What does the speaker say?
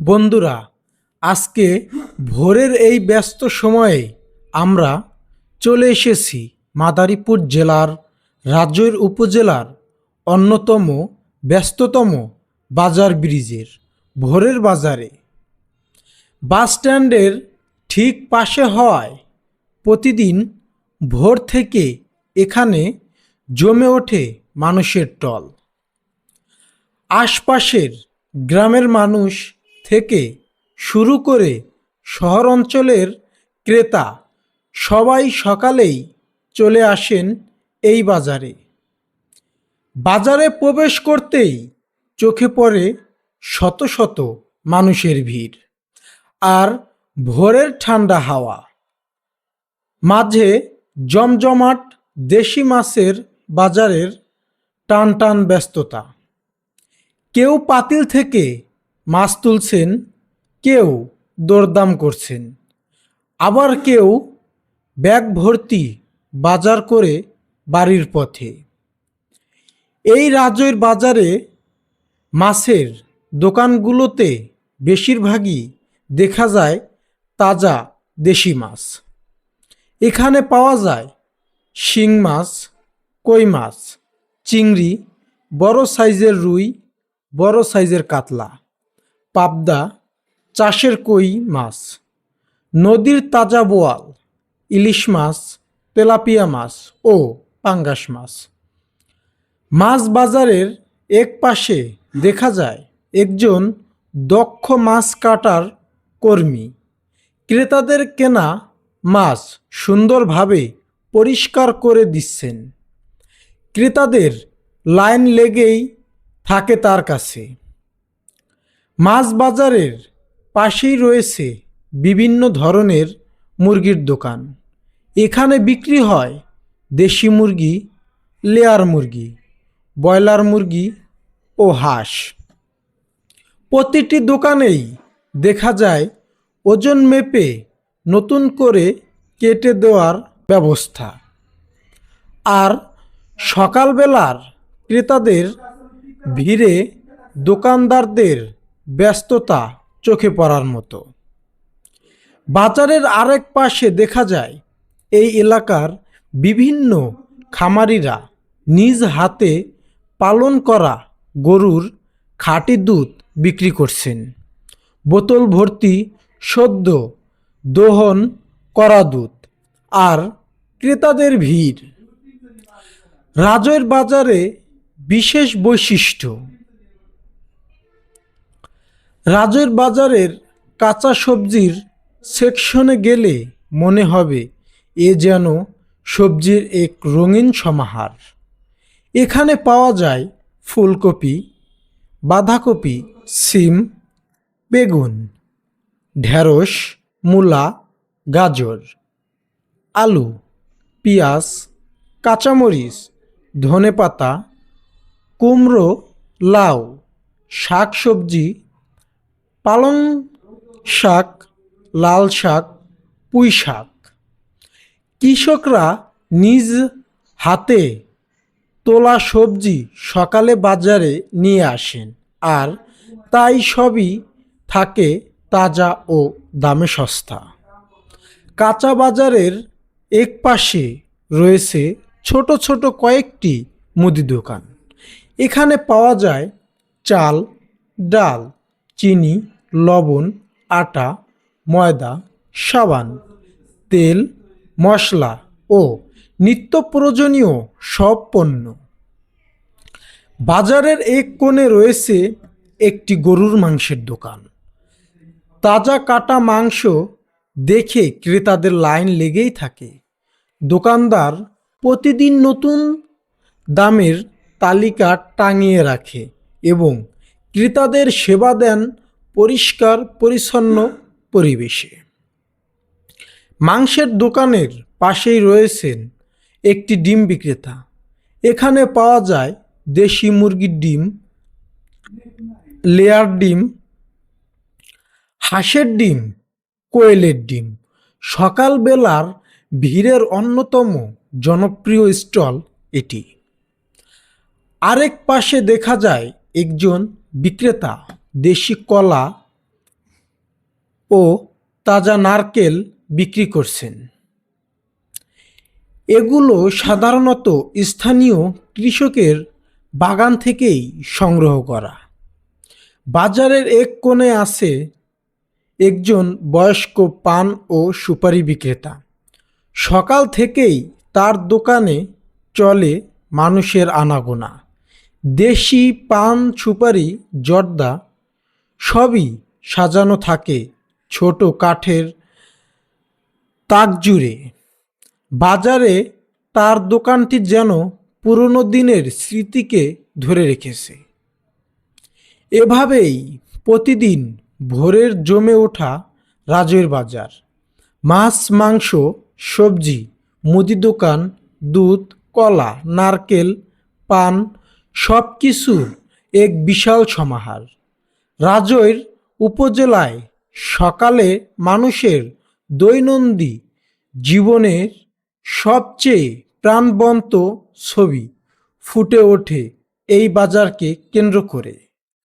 বন্ধুরা, আজকে ভোরের এই ব্যস্ত সময়ে আমরা চলে এসেছি মাদারীপুর জেলার রাজৈর উপজেলার অন্যতম ব্যস্ততম বাজার ব্রিজের ভোরের বাজারে। বাস স্ট্যান্ডের ঠিক পাশে হওয়ায় প্রতিদিন ভোর থেকে এখানে জমে ওঠে মানুষের টল। আশপাশের গ্রামের মানুষ থেকে শুরু করে শহর অঞ্চলের ক্রেতা সবাই সকালেই চলে আসেন এই বাজারে। বাজারে প্রবেশ করতেই চোখে পড়ে শত শত মানুষের ভিড় আর ভোরের ঠান্ডা হাওয়া। মাঝে জমজমাট দেশি মাছের বাজারের টান টান ব্যস্ততা। কেউ পাতিল থেকে মাছ তুলছেন, কেউ দরদাম করছেন। আবার কেউ ব্যাগ ভর্তি বাজার করে বাড়ির পথে। এই রাজৈর বাজারে মাছের দোকানগুলোতে বেশিরভাগই দেখা যায় তাজা দেশি মাছ। এখানে পাওয়া যায় শিং মাছ, কই মাছ, চিংড়ি, বড় সাইজের রুই, বড় সাইজের কাতলা। পাবদা, চাষের কই মাছ, নদীর তাজা বোয়াল, ইলিশ মাছ, তেলাপিয়া মাছ ও পাঙ্গাস মাছ। মাছ বাজারের এক পাশে দেখা যায় একজন দক্ষ মাছ কাটার কর্মী। ক্রেতাদের কেনা মাছ সুন্দরভাবে পরিষ্কার করে দিচ্ছেন। ক্রেতাদের লাইন লেগেই থাকে তার কাছে। মাছ বাজারের পাশেই রয়েছে বিভিন্ন ধরনের মুরগির দোকান। এখানে বিক্রি হয় দেশি মুরগি, লেয়ার মুরগি, ব্রয়লার মুরগি ও হাঁস। প্রতিটি দোকানেই দেখা যায় ওজন মেপে নতুন করে কেটে দেওয়ার ব্যবস্থা। আর সকালবেলার ক্রেতাদের ভিড়ে দোকানদারদের ব্যস্ততা চোখে পড়ার মতো। বাজারের আরেক পাশে দেখা যায় এই এলাকার বিভিন্ন খামারিরা নিজ হাতে পালন করা গরুর খাঁটি দুধ বিক্রি করছেন। বোতল ভর্তি সদ্য দোহন করা দুধ আর ক্রেতাদের ভিড়। রাজৈর বাজারে বিশেষ বৈশিষ্ট্য রাজৈর বাজারের কাঁচা সবজির সেকশনে গেলে মনে হবে এ যেন সবজির এক রঙিন সমাহার। এখানে পাওয়া যায় ফুলকপি, বাঁধাকপি, সিম, বেগুন, ঢেঁড়স, মূলা, গাজর, আলু, পেঁয়াজ, কাঁচামরিচ, ধনেপাতা, কুমড়ো, লাউ শাক সবজি পালং শাক, লাল শাক, পুঁই শাক। কৃষকরা নিজ হাতে তোলা সবজি সকালে বাজারে নিয়ে আসেন আর তাই সবই থাকে তাজা ও দামে সস্তা। কাঁচা বাজারের এক পাশে রয়েছে ছোট ছোট কয়েকটি মুদি দোকান। এখানে পাওয়া যায় চাল, ডাল, চিনি লবণ, আটা, ময়দা, সাবান, তেল, মশলা ও নিত্য প্রয়োজনীয় সব পণ্য। বাজারের এক কোণে রয়েছে একটি গরুর মাংসের দোকান। তাজা কাটা মাংস দেখে ক্রেতাদের লাইন লেগেই থাকে। দোকানদার প্রতিদিন নতুন দামের তালিকা টাঙিয়ে রাখে এবং ক্রেতাদের সেবা দেন পরিষ্কার, পরিচ্ছন্ন পরিবেশে। মাংসের দোকানের পাশেই রয়েছেন একটি ডিম বিক্রেতা। এখানে পাওয়া যায় দেশি মুরগির ডিম, লেয়ার ডিম, হাঁসের ডিম, কোয়েলের ডিম। সকালবেলার ভিড়ের অন্যতম জনপ্রিয় স্টল এটি। আরেক পাশে দেখা যায় একজন বিক্রেতা। দেশি কলা ও তাজা নারকেল বিক্রি করছেন। এগুলো সাধারণত স্থানীয় কৃষকের বাগান থেকেই সংগ্রহ করা। বাজারের এক কোণে আছে একজন বয়স্ক পান ও সুপারি বিক্রেতা। সকাল থেকেই তার দোকানে চলে মানুষের আনাগোনা। দেশি পান সুপারি জর্দা সবই সাজানো থাকে ছোট কাঠের তাক জুড়ে। বাজারে তার দোকানটি যেন পুরনো দিনের স্মৃতিকে ধরে রেখেছে। এভাবেই প্রতিদিন ভোরের জমে ওঠা রাজের বাজার। মাছ, মাংস, সবজি, মুদি দোকান, দুধ, কলা, নারকেল, পান সব কিছুর এক বিশাল সমাহার। রাজৈর উপজেলায় সকালে মানুষের দৈনন্দিন জীবনের সবচেয়ে প্রাণবন্ত ছবি ফুটে ওঠে এই বাজারকে কেন্দ্র করে।